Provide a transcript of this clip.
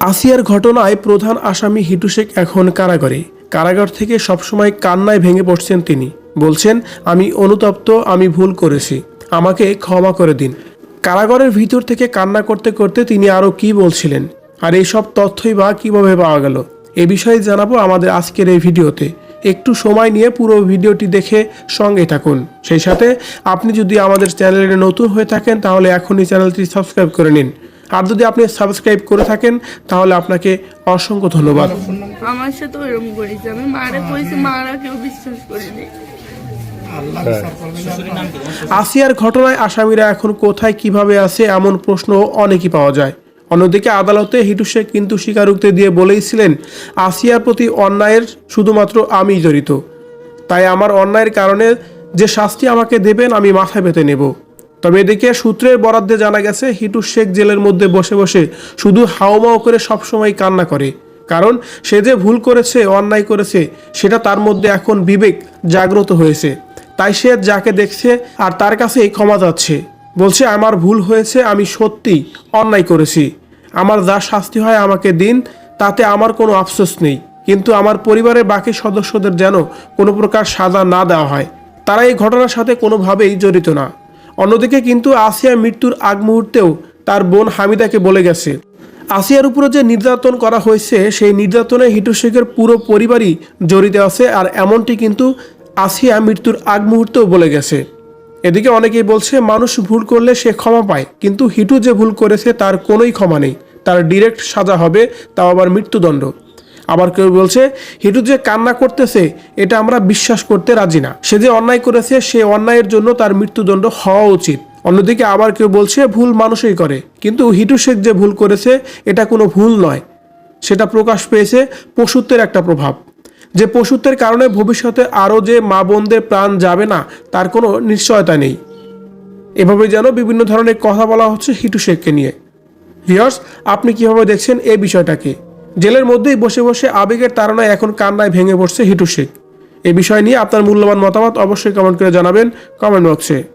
আসিয়ার ঘটনায় প্রধান আসামি হিটু শেখ এখন কারাগারে। কারাগার থেকে সবসময় কান্নায় ভেঙে পড়ছেন তিনি। বলছেন, আমি অনুতপ্ত, আমি ভুল করেছি। আমাকে ক্ষমা করে দিন। কারাগারের ভিতর থেকে কান্না করতে করতে তিনি আরও কি বলছিলেন? আর এইসব তথ্যই বা কীভাবে পাওয়া গেল? এ বিষয়ে জানাব আমাদের আজকের এই ভিডিওতে। একটু সময় নিয়ে পুরো ভিডিওটি দেখে সঙ্গে থাকুন। সেই সাথে, আপনি যদি আমাদের চ্যানেলে নতুন হয়ে থাকেন, তাহলে এখনই চ্যানেলটি সাবস্ক্রাইব করে নিন। আর যদি আপনি সাবস্ক্রাইব করে থাকেন তাহলে আপনাকে অসংখ্য ধন্যবাদ। আমার সাথে ওইরকম করেছে। আমি মারা করেছি মারা কেউ বিশ্বাস করিনি। আসিয়ার ঘটনায় আসামিরা এখন কোথায় কীভাবে আছে এমন প্রশ্ন অনেকই পাওয়া যায়। অন্যদিকে আদালতে হিটু শেখ কিন্তু স্বীকারোক্তি দিয়ে বলেইছিলেন আসিয়ার প্রতি অন্যায়ের শুধুমাত্র আমি জড়িত। তাই আমার অন্যায়ের কারণে যে শাস্তি আমাকে দেবেন আমি মাথায় পেতে নেব। তবে এদিকে সূত্রের বরাদ্দে জানা গেছে, হিটু শেখ জেলের মধ্যে বসে বসে শুধু হাওমাও করে সবসময় কান্না করে। কারণ সে যে ভুল করেছে, অন্যায় করেছে, সেটা তার মধ্যে এখন বিবেক জাগ্রত হয়েছে। তাই সে যাকে দেখছে আর তার কাছেই ক্ষমা যাচ্ছে বলছে, আমার ভুল হয়েছে, আমি সত্যি অন্যায় করেছি। আমার যা শাস্তি হয় আমাকে দিন, তাতে আমার কোনো আফসোস নেই। কিন্তু আমার পরিবারের বাকি সদস্যদের যেন কোনো প্রকার সাজা না দেওয়া হয়। তারা এই ঘটনার সাথে কোনোভাবেই জড়িত না। অন্যদিকে কিন্তু আসিয়া মৃত্যুর আগ মুহূর্তেও তার বোন হামিদাকে বলে গেছে। আসিয়ার উপরে যে নির্যাতন করা হয়েছে, সেই নির্যাতনে হিটু শেখের পুরো পরিবারই জড়িত আছে আর এমনটি কিন্তু আসিয়া মৃত্যুর আগ মুহূর্তেও বলে গেছে। এদিকে অনেকেই বলছে, মানুষ ভুল করলে সে ক্ষমা পায়, কিন্তু হিটু যে ভুল করেছে তার কোনোই ক্ষমা নেই। তার ডিরেক্ট সাজা হবে, তাও আবার মৃত্যুদণ্ড। আবার কেউ বলছে হিটু যে কান্না করতেছে, এটা আমরা বিশ্বাস করতে রাজি না। সে যে অন্যায় করেছে, সে অন্যায়ের জন্য তার মৃত্যুদণ্ড হওয়া উচিত। অন্যদিকে আবার কেউ বলছে, ভুল মানুষই করে। কিন্তু হিটু শেখ যে ভুল করেছে, এটা কোনো ভুল নয়। সেটা প্রকাশ পেয়েছে পশুত্বের একটা প্রভাব। যে পশুত্বের কারণে ভবিষ্যতে আরও যে মা বোনদের প্রাণ যাবে না, তার কোনো নিশ্চয়তা নেই। এভাবে যেন বিভিন্ন ধরনের কথা বলা হচ্ছে হিটু শেখকে নিয়ে। ভিওর্স আপনি কীভাবে দেখছেন এই বিষয়টাকে? জেলের মধ্যেই বসে বসে আবেগের তাড়নায় এখন কান্নায় ভেঙে পড়ছে হিটু শেখ। এ বিষয় নিয়ে আপনার মূল্যবান মতামত অবশ্যই কমেন্ট করে জানাবেন কমেন্ট বক্সে